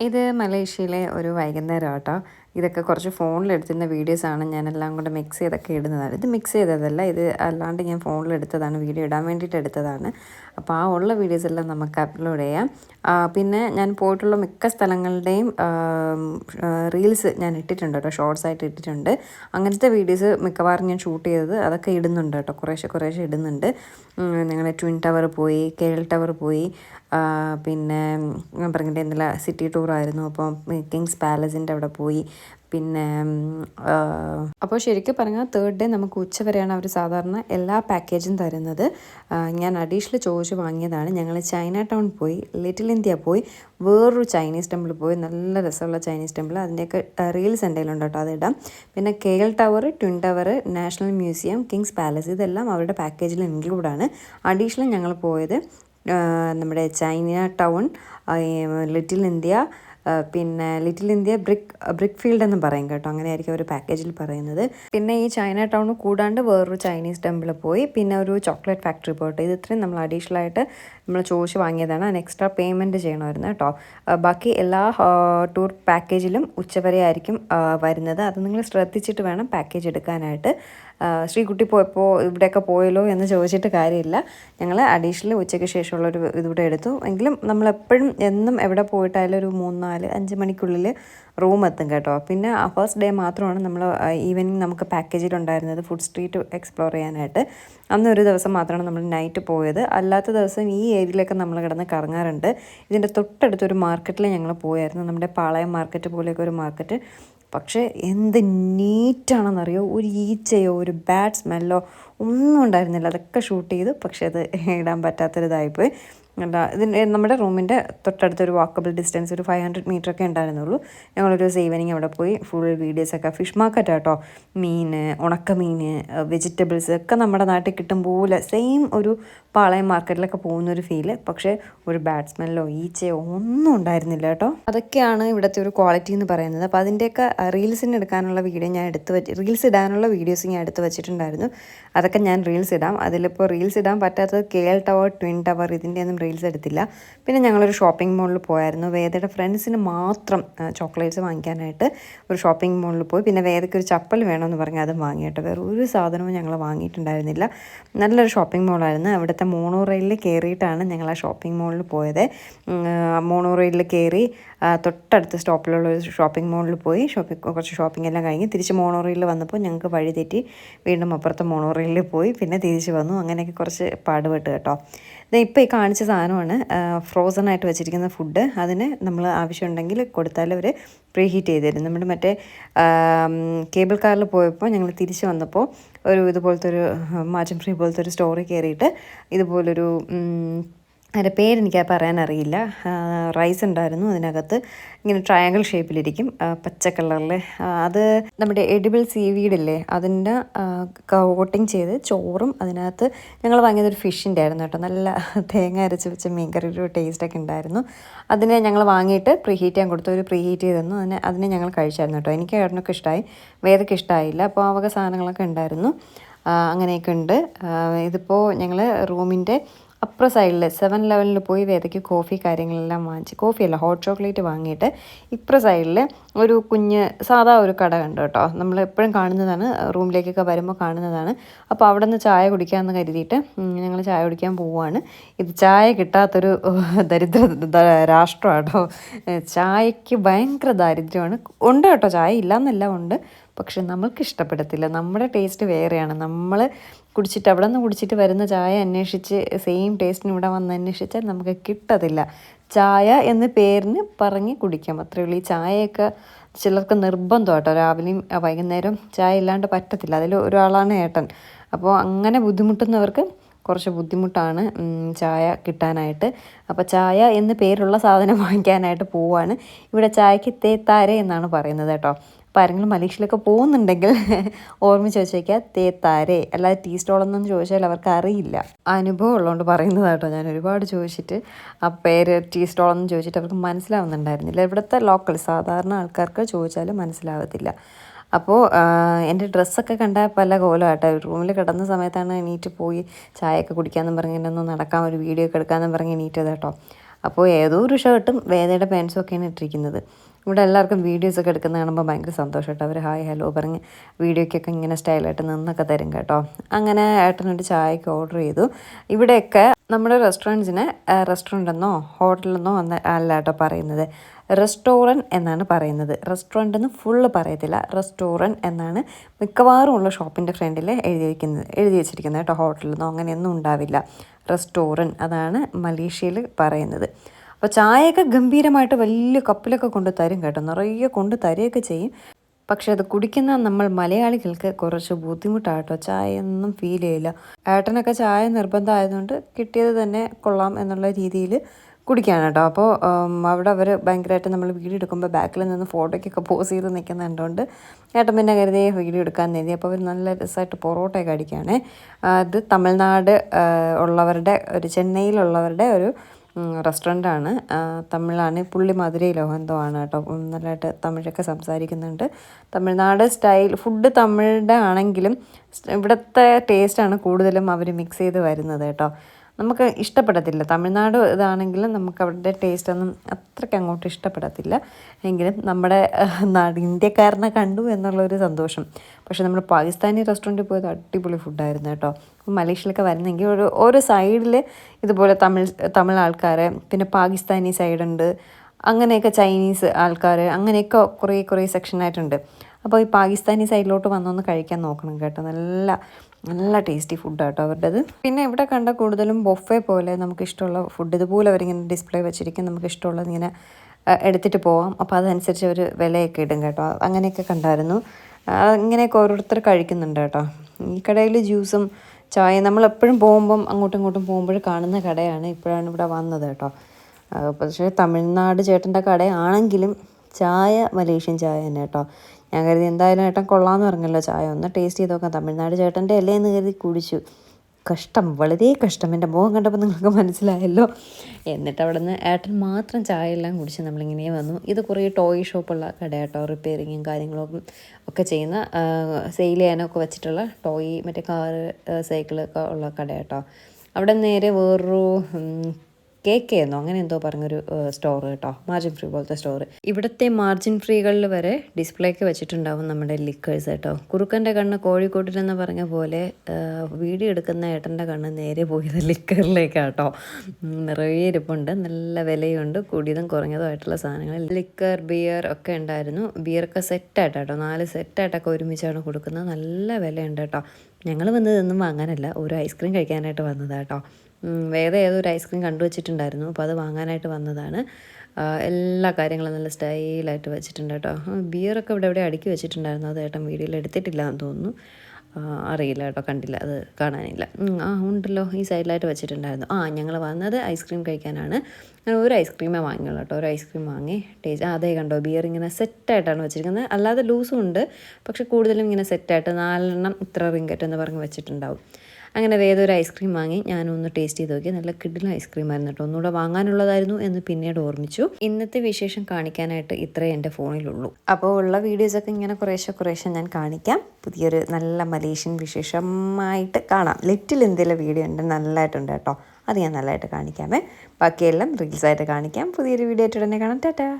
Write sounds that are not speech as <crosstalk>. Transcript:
ഇത് മലേഷ്യയിലെ ഒരു വൈകുന്നേരം കേട്ടോ ഇതൊക്കെ കുറച്ച് ഫോണിലെടുത്തിരുന്ന വീഡിയോസാണ് ഞാനെല്ലാം കൂടെ മിക്സ് ചെയ്തൊക്കെ ഇടുന്നതാണ് ഇത് മിക്സ് ചെയ്തതല്ല ഇത് അല്ലാണ്ട് ഞാൻ ഫോണിലെടുത്തതാണ് വീഡിയോ ഇടാൻ വേണ്ടിയിട്ട് എടുത്തതാണ്. അപ്പോൾ ആ ഉള്ള വീഡിയോസ് എല്ലാം നമുക്ക് അപ്ലോഡ് ചെയ്യാം. പിന്നെ ഞാൻ പോയിട്ടുള്ള മിക്ക സ്ഥലങ്ങളുടെയും റീൽസ് ഞാൻ ഇട്ടിട്ടുണ്ട് കേട്ടോ ഷോർട്സ് ആയിട്ട് ഇട്ടിട്ടുണ്ട്. അങ്ങനത്തെ വീഡിയോസ് മിക്കവാറും ഞാൻ ഷൂട്ട് ചെയ്തത് അതൊക്കെ ഇടുന്നുണ്ട് കേട്ടോ കുറേശ്ശെ കുറേശ്ശെ ഇടുന്നുണ്ട്. ഞങ്ങൾ ട്വിൻ ടവർ പോയി കേരൾ ടവർ പോയി പിന്നെ ഞാൻ പറഞ്ഞിട്ട് എന്തെല്ലാം സിറ്റി ടൂറായിരുന്നു അപ്പം കിങ്സ് പാലസിന്റെ അവിടെ പോയി. പിന്നെ അപ്പോൾ ശരിക്കും പറഞ്ഞാൽ തേർഡ് ഡേ നമുക്ക് ഉച്ച വരെയാണ് അവർ സാധാരണ എല്ലാ പാക്കേജും തരുന്നത്. ഞാൻ അഡീഷണൽ ചോദിച്ച് വാങ്ങിയതാണ്. ഞങ്ങൾ ചൈന ടൗൺ പോയി ലിറ്റിൽ ഇന്ത്യ പോയി വേറൊരു ചൈനീസ് ടെമ്പിൾ പോയി. നല്ല രസമുള്ള ചൈനീസ് ടെമ്പിൾ അതിന്റെയൊക്കെ റീൽസ് എന്തെങ്കിലും ഉണ്ടോ കേട്ടോ അതിടാം. പിന്നെ KL tower twin tower national museum king's palace ഇതെല്ലാം അവരുടെ പാക്കേജിൽ ഇൻക്ലൂഡാണ് അഡീഷണൽ ഞങ്ങൾ പോയത് നമ്മുടെ ചൈന ടൗൺ ലിറ്റിൽ ഇന്ത്യ പിന്നെ little India brick brick field എന്ന് പറയും കേട്ടോ. അങ്ങനെയായിരിക്കും ഒരു പാക്കേജിൽ പറയുന്നത്. പിന്നെ ഈ ചൈന ടൗൺ കൂടാണ്ട് വേറൊരു ചൈനീസ് ടെമ്പിൾ പോയി. പിന്നെ ഒരു ചോക്ലേറ്റ് ഫാക്ടറി പോയിട്ട് ഇത് ഇത്രയും നമ്മൾ അഡീഷണൽ ആയിട്ട് നമ്മൾ ചോദിച്ച് വാങ്ങിയതാണ്. അതിന് എക്സ്ട്രാ പേയ്മെന്റ് ചെയ്യണമായിരുന്നു കേട്ടോ. ബാക്കി എല്ലാ ടൂർ പാക്കേജിലും ഉച്ചവരെ ആയിരിക്കും വരുന്നത്. അത് നിങ്ങൾ ശ്രദ്ധിച്ചിട്ട് വേണം പാക്കേജ് എടുക്കാനായിട്ട്. ശ്രീകുട്ടി പോയപ്പോൾ ഇവിടെയൊക്കെ പോയല്ലോ എന്ന് ചോദിച്ചിട്ട് കാര്യമില്ല. ഞങ്ങൾ അഡീഷണൽ ഉച്ചയ്ക്ക് ശേഷമുള്ള ഒരു ഇതിവിടെ എടുത്തു. എങ്കിലും നമ്മൾ എപ്പോഴും എന്നും എവിടെ പോയിട്ടായാലും ഒരു മൂന്ന് നാല് അഞ്ച് മണിക്കുള്ളിൽ റൂം എത്തും കേട്ടോ. പിന്നെ ഫസ്റ്റ് ഡേ മാത്രമാണ് നമ്മൾ ഈവനിങ് നമുക്ക് പാക്കേജിലുണ്ടായിരുന്നത് ഫുഡ് സ്ട്രീറ്റ് എക്സ്പ്ലോർ ചെയ്യാനായിട്ട്. അന്ന് ഒരു ദിവസം മാത്രമാണ് നമ്മൾ നൈറ്റ് പോയത്. അല്ലാത്ത ദിവസം ഈ ഏരിയയിലൊക്കെ നമ്മൾ കിടന്ന് കറങ്ങാറുണ്ട്. ഇതിന്റെ തൊട്ടടുത്തൊരു മാർക്കറ്റിൽ ഞങ്ങൾ പോയായിരുന്നു. നമ്മുടെ പാളയം മാർക്കറ്റ് പോലെയൊക്കെ ഒരു മാർക്കറ്റ് പക്ഷേ എന്ത് നീറ്റാണെന്നറിയോ ഒരു ഈച്ചയോ ഒരു ബാഡ് സ്മെല്ലോ ഒന്നും ഉണ്ടായിരുന്നില്ല. അതൊക്കെ ഷൂട്ട് ചെയ്തു. പക്ഷേ അത് ഇടാൻ പറ്റാത്തൊരിതായിപ്പോയി. എന്താ ഇതിന്റെ നമ്മുടെ റൂമിന്റെ തൊട്ടടുത്തൊരു വാക്കബിൾ ഡിസ്റ്റൻസ് ഒരു ഫൈവ് ഹൺഡ്രഡ് മീറ്റർ ഒക്കെ ഉണ്ടായിരുന്നുള്ളൂ. ഞങ്ങളൊരു ഈവനിങ് അവിടെ പോയി. ഫുൾ വീഡിയോസ് ഒക്കെ. ഫിഷ് മാർക്കറ്റ് കേട്ടോ മീൻ ഉണക്കമീൻ വെജിറ്റബിൾസ് ഒക്കെ നമ്മുടെ നാട്ടിൽ കിട്ടും പോലെ. സെയിം ഒരു പാളയം മാർക്കറ്റിലൊക്കെ പോകുന്ന ഒരു ഫീൽ പക്ഷേ ഒരു ബാറ്റ്സ്മാനിലോ ഈച്ചയോ ഒന്നും ഉണ്ടായിരുന്നില്ല കേട്ടോ. അതൊക്കെയാണ് ഇവിടുത്തെ ഒരു ക്വാളിറ്റി എന്ന് പറയുന്നത്. അപ്പോൾ അതിന്റെയൊക്കെ റീൽസിന് എടുക്കാനുള്ള വീഡിയോ ഞാൻ എടുത്ത് വെച്ച് റീൽസ് ഇടാനുള്ള വീഡിയോസ് ഞാൻ എടുത്ത് വെച്ചിട്ടുണ്ടായിരുന്നു. അതൊക്കെ ഞാൻ റീൽസ് ഇടാം. അതിലിപ്പോൾ റീൽസ് ഇടാൻ പറ്റാത്തത് K L tower twin tower ഇതിന്റെ ഒന്നും റീൽസ് എടുത്തില്ല. പിന്നെ ഞങ്ങളൊരു ഷോപ്പിംഗ് മോളിൽ പോയായിരുന്നു. വേദയുടെ ഫ്രണ്ട്സിന് മാത്രം ചോക്ലേറ്റ്സ് വാങ്ങിക്കാനായിട്ട് ഒരു ഷോപ്പിംഗ് മോളിൽ പോയി. പിന്നെ വേദയ്ക്ക് ഒരു ചപ്പൽ വേണമെന്ന് പറഞ്ഞ് അതും വാങ്ങി കേട്ടോ. വേറെ ഒരു സാധനവും ഞങ്ങൾ വാങ്ങിയിട്ടുണ്ടായിരുന്നില്ല. നല്ലൊരു ഷോപ്പിംഗ് മോളായിരുന്നു അവിടുത്തെ മോണോ റെയിലിൽ കയറിയിട്ടാണ് ഞങ്ങൾ ആ ഷോപ്പിംഗ് മോളിൽ പോയത്. മോണോ റെയിലിൽ കയറി തൊട്ടടുത്ത സ്റ്റോപ്പിലുള്ള ഒരു ഷോപ്പിംഗ് മോളിൽ പോയി. ഷോപ്പിംഗ് കുറച്ച് ഷോപ്പിംഗ് എല്ലാം കഴിഞ്ഞ് തിരിച്ച് മോണോ റെയിലിൽ വന്നപ്പോൾ ഞങ്ങൾക്ക് വഴി തെറ്റി വീണ്ടും അപ്പുറത്തെ മോണോ റെയിലിൽ പോയി പിന്നെ തിരിച്ച് വന്നു. അങ്ങനെയൊക്കെ കുറച്ച് പാടുപെട്ട് കേട്ടോ. ഇപ്പോൾ ഈ കാണിച്ച സാധനമാണ് ഫ്രോസൺ ആയിട്ട് വെച്ചിരിക്കുന്ന ഫുഡ് അതിന് നമ്മൾ ആവശ്യമുണ്ടെങ്കിൽ കൊടുത്താൽ അവർ പ്രീ ഹീറ്റ് ചെയ്ത് തരും. നമ്മുടെ മറ്റേ കേബിൾ കാറിൽ പോയപ്പോൾ ഞങ്ങൾ തിരിച്ച് വന്നപ്പോൾ ഒരു ഇതുപോലത്തെ ഒരു മാറ്റം ഫ്രീ പോലത്തെ ഒരു സ്റ്റോറി കയറിയിട്ട് ഇതുപോലൊരു അതിന്റെ പേരെനിക്ക് പറയാൻ അറിയില്ല റൈസ് ഉണ്ടായിരുന്നു അതിനകത്ത്. ഇങ്ങനെ ട്രയാങ്കിൾ ഷേപ്പിലിരിക്കും പച്ച കളറിൽ അത് നമ്മുടെ എഡിബിൾ സീവീഡില്ലേ അതിന്റെ കോട്ടിങ് ചെയ്ത് ചോറും അതിനകത്ത് ഞങ്ങൾ വാങ്ങിയത് ഒരു ഫിഷിന്റെ ആയിരുന്നു കേട്ടോ. നല്ല തേങ്ങ അരച്ച് വെച്ച മീൻകറി ഒരു ടേസ്റ്റൊക്കെ ഉണ്ടായിരുന്നു. അതിനെ ഞങ്ങൾ വാങ്ങിയിട്ട് പ്രീ ഹീറ്റ് ചെയ്യാൻ കൊടുത്തു. ഒരു പ്രീ ഹീറ്റ് അതിനെ അതിനെ ഞങ്ങൾ കഴിച്ചായിരുന്നു കേട്ടോ. എനിക്ക് ഏട്ടനൊക്കെ ഇഷ്ടമായി വേദയ്ക്ക് ഇഷ്ടമായില്ല അപ്പോൾ ആ വക സാധനങ്ങളൊക്കെ ഉണ്ടായിരുന്നു. അങ്ങനെയൊക്കെ ഉണ്ട്. ഇതിപ്പോൾ ഞങ്ങൾ റൂമിന്റെ അപ്പുറ സൈഡിൽ സെവൻ ലെവലിൽ പോയി വേദയ്ക്ക് കോഫി കാര്യങ്ങളെല്ലാം വാങ്ങിച്ച് കോഫിയല്ല ഹോട്ട് ചോക്ലേറ്റ് വാങ്ങിയിട്ട് ഇപ്പുറ സൈഡിൽ ഒരു കുഞ്ഞ് സാധാ ഒരു കട കണ്ടു കേട്ടോ. നമ്മൾ എപ്പോഴും കാണുന്നതാണ് റൂമിലേക്കൊക്കെ വരുമ്പോൾ കാണുന്നതാണ്. അപ്പോൾ അവിടെ നിന്ന് ചായ കുടിക്കാമെന്ന് കരുതിയിട്ട് ഞങ്ങൾ ചായ കുടിക്കാൻ പോവുകയാണ് ഇത് ചായ കിട്ടാത്തൊരു ദരിദ്ര രാഷ്ട്രമാണ് കേട്ടോ ചായക്ക് ഭയങ്കര ദാരിദ്ര്യമാണ്. ഉണ്ട് കേട്ടോ ചായ ഇല്ലയെന്നല്ല ഉണ്ട്. പക്ഷെ നമ്മൾക്ക് ഇഷ്ടപ്പെടത്തില്ല. നമ്മുടെ ടേസ്റ്റ് വേറെയാണ്. നമ്മൾ കുടിച്ചിട്ട് അവിടെ നിന്ന് കുടിച്ചിട്ട് വരുന്ന ചായ അന്വേഷിച്ച് സെയിം ടേസ്റ്റിന് ഇവിടെ വന്ന് അന്വേഷിച്ചാൽ നമുക്ക് കിട്ടത്തില്ല. ചായ എന്ന പേരിന് പറഞ്ഞ് കുടിക്കാം. അത്രയേ ഉള്ളൂ. ഈ ചായയൊക്കെ ചിലർക്ക് നിർബന്ധം കേട്ടോ രാവിലെയും വൈകുന്നേരം ചായ ഇല്ലാണ്ട് പറ്റത്തില്ല. അതിൽ ഒരാളാണ് ഏട്ടൻ. അപ്പോൾ അങ്ങനെ ബുദ്ധിമുട്ടുന്നവർക്ക് കുറച്ച് ബുദ്ധിമുട്ടാണ് ചായ കിട്ടാനായിട്ട്. അപ്പോൾ ചായ എന്ന് പേരുള്ള സാധനം <laughs> വാങ്ങിക്കാനായിട്ട് പോവാണ്. ഇവിടെ ചായക്ക് തേത്താര എന്നാണ് പറയുന്നത് കേട്ടോ. അപ്പോൾ ആരെങ്കിലും മലേഷ്യയിലൊക്കെ പോകുന്നുണ്ടെങ്കിൽ <laughs> ഓർമ്മിച്ച് വെച്ചേക്കുക തേത്താരെ അല്ലാതെ ടീ സ്റ്റോളൊന്നും ചോദിച്ചാൽ അവർക്ക് അറിയില്ല അനുഭവം ഉള്ളതുകൊണ്ട് പറയുന്നത് കേട്ടോ ഞാൻ ഒരുപാട് ചോദിച്ചിട്ട്. ആ പേര് ടീ സ്റ്റോളൊന്നും ചോദിച്ചിട്ട് അവർക്ക് മനസ്സിലാവുന്നുണ്ടായിരുന്നില്ല. ഇവിടുത്തെ ലോക്കൽ സാധാരണ ആൾക്കാർക്ക് ചോദിച്ചാലും മനസ്സിലാവത്തില്ല. അപ്പോൾ എന്റെ ഡ്രസ്സൊക്കെ കണ്ട പല കോലമായിട്ട് റൂമിൽ കിടന്ന സമയത്താണ് എണീറ്റ് പോയി ചായയൊക്കെ കുടിക്കാമെന്നും പറഞ്ഞ് എന്നെ ഒന്ന് നടക്കാൻ ഒരു വീഡിയോ ഒക്കെ എടുക്കാമെന്നും പറഞ്ഞ് എണീറ്റത് കേട്ടോ അപ്പോൾ ഏതോ ഒരു ഷർട്ടും വേദയുടെ പാൻസും ഒക്കെയാണ് ഇട്ടിരിക്കുന്നത്. ഇവിടെ എല്ലാവർക്കും വീഡിയോസൊക്കെ എടുക്കുന്ന കാണുമ്പോൾ ഭയങ്കര സന്തോഷം കേട്ടോ. അവർ ഹായ് ഹലോ പറഞ്ഞ് വീഡിയോയ്ക്കൊക്കെ ഇങ്ങനെ സ്റ്റൈലായിട്ട് നിന്നൊക്കെ തരും കേട്ടോ. അങ്ങനെ ഏട്ടനൊരു ചായക്ക് ഓർഡർ ചെയ്തു. ഇവിടെയൊക്കെ നമ്മുടെ റെസ്റ്റോറന്റ്സിന് റെസ്റ്റോറന്റ് എന്നോ ഹോട്ടലെന്നോ അന്ന് അല്ല കേട്ടോ പറയുന്നത്. റെസ്റ്റോറന്റ് എന്നാണ് പറയുന്നത്. റെസ്റ്റോറന്റ് എന്ന് ഫുള്ള് പറയത്തില്ല. റെസ്റ്റോറന്റ് എന്നാണ് മിക്കവാറും ഉള്ള ഷോപ്പിന്റെ ഫ്രണ്ടിൽ എഴുതി വയ്ക്കുന്നത് എഴുതി വെച്ചിരിക്കുന്നത് കേട്ടോ. ഹോട്ടലെന്നോ അങ്ങനെയൊന്നും ഉണ്ടാവില്ല. റെസ്റ്റോറന്റ് അതാണ് മലേഷ്യയിൽ പറയുന്നത്. അപ്പോൾ ചായയൊക്കെ ഗംഭീരമായിട്ട് വലിയ കപ്പിലൊക്കെ കൊണ്ട് തരും കേട്ടോ. നിറയെ കൊണ്ട് തരുകയൊക്കെ ചെയ്യും. പക്ഷെ അത് കുടിക്കുന്ന നമ്മൾ മലയാളികൾക്ക് കുറച്ച് ബുദ്ധിമുട്ടാട്ടോ ചായ ഒന്നും ഫീൽ ചെയ്യില്ല. ഏട്ടനൊക്കെ ചായ നിർബന്ധമായതുകൊണ്ട് കിട്ടിയത് തന്നെ കൊള്ളാം എന്നുള്ള രീതിയിൽ കുടിക്കാണ് കേട്ടോ. അപ്പോൾ അവിടെ അവർ ഭയങ്കരമായിട്ട് നമ്മൾ വീഡിയോ എടുക്കുമ്പോൾ ബാക്കിൽ നിന്ന് ഫോട്ടോയ്ക്കൊക്കെ പോസ് ചെയ്ത് നിൽക്കുന്ന കണ്ടുകൊണ്ട് ഏട്ടൻ പിന്നെ കരുതി വീഡിയോ എടുക്കാൻ കരുതി. അപ്പോൾ അവർ നല്ല രസമായിട്ട് പൊറോട്ടയൊക്കെ അടിക്കുകയാണ്. അത് തമിഴ്നാട് ഉള്ളവരുടെ ഒരു ചെന്നൈയിലുള്ളവരുടെ ഒരു റെസ്റ്റോറന്റാണ് തമിഴാണ് പുള്ളി മധുരയിലോ എന്തോ ആണ് കേട്ടോ നല്ലതായിട്ട് തമിഴൊക്കെ സംസാരിക്കുന്നുണ്ട്. തമിഴ്നാട് സ്റ്റൈൽ ഫുഡ് തമിഴുടെ ആണെങ്കിലും ഇവിടുത്തെ ടേസ്റ്റാണ് കൂടുതലും അവർ മിക്സ് ചെയ്ത് വരുന്നത് കേട്ടോ. നമുക്ക് ഇഷ്ടപ്പെടത്തില്ല. തമിഴ്നാട് ഇതാണെങ്കിലും നമുക്ക് അവരുടെ ടേസ്റ്റ് ഒന്നും അത്രയ്ക്ക് അങ്ങോട്ട് ഇഷ്ടപ്പെടത്തില്ല. എങ്കിലും നമ്മുടെ നാട് ഇന്ത്യക്കാരനെ കണ്ടു എന്നുള്ളൊരു സന്തോഷം. പക്ഷേ നമ്മുടെ പാകിസ്ഥാനി റെസ്റ്റോറന്റിൽ പോയത് അടിപൊളി ഫുഡായിരുന്നു കേട്ടോ. മലേഷ്യയിലൊക്കെ വരുന്നെങ്കിൽ ഒരു ഓരോ സൈഡിൽ ഇതുപോലെ തമിഴ് തമിഴ് ആൾക്കാർ പിന്നെ പാകിസ്ഥാനി സൈഡുണ്ട് അങ്ങനെയൊക്കെ ചൈനീസ് ആൾക്കാർ അങ്ങനെയൊക്കെ കുറേ കുറേ സെക്ഷനായിട്ടുണ്ട് അപ്പോൾ ഈ പാകിസ്ഥാനി സൈഡിലോട്ട് വന്നൊന്ന് കഴിക്കാൻ നോക്കണം കേട്ടോ. നല്ല നല്ല ടേസ്റ്റി ഫുഡാട്ടോ അവരുടേത്. പിന്നെ ഇവിടെ കണ്ട കൂടുതലും ബൊഫെ പോലെ നമുക്ക് ഇഷ്ടമുള്ള ഫുഡ് ഇതുപോലെ അവരിങ്ങനെ ഡിസ്പ്ലേ വെച്ചിരിക്കും നമുക്ക് ഇഷ്ടമുള്ളത് ഇങ്ങനെ എടുത്തിട്ട് പോവാം. അപ്പോൾ അതനുസരിച്ച് അവർ വിലയൊക്കെ ഇടും കേട്ടോ. അങ്ങനെയൊക്കെ കണ്ടായിരുന്നു. അങ്ങനെയൊക്കെ ഓരോരുത്തർ കഴിക്കുന്നുണ്ട് കേട്ടോ. ഈ കടയിൽ ജ്യൂസും ചായ നമ്മൾ എപ്പോഴും പോകുമ്പം അങ്ങോട്ടും ഇങ്ങോട്ടും പോകുമ്പോൾ കാണുന്ന കടയാണ് ഇപ്പോഴാണ് ഇവിടെ വന്നത് കേട്ടോ. പക്ഷേ തമിഴ്നാട് ചേട്ടന്റെ കടയാണെങ്കിലും ചായ മലേഷ്യൻ ചായ തന്നെ കേട്ടോ. ഞാൻ കരുതി എന്തായാലും ഏട്ടൻ കൊള്ളാമെന്ന് പറഞ്ഞല്ലോ ചായ. ഒന്ന് ടേസ്റ്റ് ചെയ്ത് നോക്കാം. തമിഴ്നാട് ചേട്ടന്റെ അല്ലേ എന്ന് കരുതി കുടിച്ചു. കഷ്ടം. വളരെ കഷ്ടം. എന്റെ മുഖം കണ്ടപ്പോൾ നിങ്ങൾക്ക് മനസ്സിലായല്ലോ. എന്നിട്ട് അവിടെ നിന്ന് ഏട്ടൻ മാത്രം ചായ എല്ലാം കുടിച്ച് നമ്മളിങ്ങനെ വന്നു. ഇത് കുറേ ടോയ് ഷോപ്പുള്ള കട കേട്ടോ റിപ്പയറിങ്ങും കാര്യങ്ങളൊക്കെ ഒക്കെ ചെയ്യുന്ന സെയിൽ ചെയ്യാനൊക്കെ വെച്ചിട്ടുള്ള ടോയ് മറ്റേ കാറ് സൈക്കിളൊക്കെ ഉള്ള കട കേട്ടോ അവിടെ നേരെ വേറൊരു ഉം, കേക്ക് എന്നോ അങ്ങനെ എന്തോ പറഞ്ഞൊരു സ്റ്റോർ കേട്ടോ. മാർജിൻ ഫ്രീ പോലത്തെ സ്റ്റോർ ഇവിടുത്തെ മാർജിൻ ഫ്രീകളിൽ വരെ ഡിസ്പ്ലേക്ക് വെച്ചിട്ടുണ്ടാവും നമ്മുടെ ലിക്കേഴ്സ് കേട്ടോ. കുറുക്കന്റെ കണ്ണ് കോഴിക്കോട്ടിലെന്ന് പറഞ്ഞ പോലെ വീഡിയോ എടുക്കുന്ന ഏട്ടന്റെ കണ്ണ് നേരെ പോയത് ലിക്കറിലേക്കാട്ടോ നിറയെ ഇരിപ്പുണ്ട് നല്ല വിലയുണ്ട് കൂടിയതും കുറഞ്ഞതും ആയിട്ടുള്ള സാധനങ്ങൾ. ലിക്കർ ബിയർ ഒക്കെ ഉണ്ടായിരുന്നു. ബിയറൊക്കെ കേട്ടോ നാല് സെറ്റായിട്ടൊക്കെ ഒരുമിച്ചാണ് കൊടുക്കുന്നത്. നല്ല വിലയുണ്ട് കേട്ടോ. ഞങ്ങൾ വന്നതൊന്നും വാങ്ങാനല്ല ഒരു ഐസ്ക്രീം കഴിക്കാനായിട്ട് വന്നതാട്ടോ വേറെ ഏതോ ഒരു ഐസ്ക്രീം കണ്ടുവച്ചിട്ടുണ്ടായിരുന്നു അപ്പോൾ അത് വാങ്ങാനായിട്ട് വന്നതാണ്. എല്ലാ കാര്യങ്ങളും നല്ല സ്റ്റൈലായിട്ട് വെച്ചിട്ടുണ്ട് കേട്ടോ. ബിയറൊക്കെ ഇവിടെ എവിടെ അടുക്കി വെച്ചിട്ടുണ്ടായിരുന്നു. അത് ഏട്ടൻ വീഡിയോയിൽ എടുത്തിട്ടില്ല എന്ന് തോന്നുന്നു. അറിയില്ല കേട്ടോ. കണ്ടില്ല. അത് കാണാനില്ല. ആ ഉണ്ടല്ലോ. ഈ സൈഡിലായിട്ട് വെച്ചിട്ടുണ്ടായിരുന്നു. ആ ഞങ്ങൾ വന്നത് ഐസ്ക്രീം കഴിക്കാനാണ്. ഞാൻ ഒരു ഐസ്ക്രീമേ വാങ്ങിയുള്ളൂ കേട്ടോ. ഒരു ഐസ്ക്രീം വാങ്ങി ടേസ്റ്റ് അതേ കണ്ടോ. ബിയർ ഇങ്ങനെ സെറ്റായിട്ടാണ് വെച്ചിരിക്കുന്നത്. അല്ലാതെ ലൂസും ഉണ്ട്. പക്ഷെ കൂടുതലും ഇങ്ങനെ സെറ്റായിട്ട് നാലെണ്ണം ഇത്ര റിങ്കറ്റ് എന്ന് പറഞ്ഞ് വെച്ചിട്ടുണ്ടാവും. അങ്ങനെ വേറെ ഒരു ഐസ്ക്രീം വാങ്ങി ഞാനൊന്ന് ടേസ്റ്റ് ചെയ്ത് നോക്കി. നല്ല കിഡിൽ ഐസ്ക്രീം ആയിരുന്നു കേട്ടോ. ഒന്നുകൂടെ വാങ്ങാനുള്ളതായിരുന്നു എന്ന് പിന്നീട് ഓർമ്മിച്ചു. ഇന്നത്തെ വിശേഷം കാണിക്കാനായിട്ട് ഇത്രേ എന്റെ ഫോണിലുള്ളൂ. അപ്പോൾ ഉള്ള വീഡിയോസൊക്കെ ഇങ്ങനെ കുറേശ്ശെ കുറേശ്ശെ ഞാൻ കാണിക്കാം. പുതിയൊരു നല്ല മലേഷ്യൻ വിശേഷമായിട്ട് കാണാം. ലിറ്റിൽ ഇന്ത്യയിലെ വീഡിയോ ഉണ്ട്. നല്ലതായിട്ടുണ്ട് കേട്ടോ. അത് ഞാൻ നല്ലതായിട്ട് കാണിക്കാമേ. ബാക്കിയെല്ലാം റീൽസായിട്ട് കാണിക്കാം. പുതിയൊരു വീഡിയോ ആയിട്ട് ഉടനെ കാണാം. ടാറ്റാ.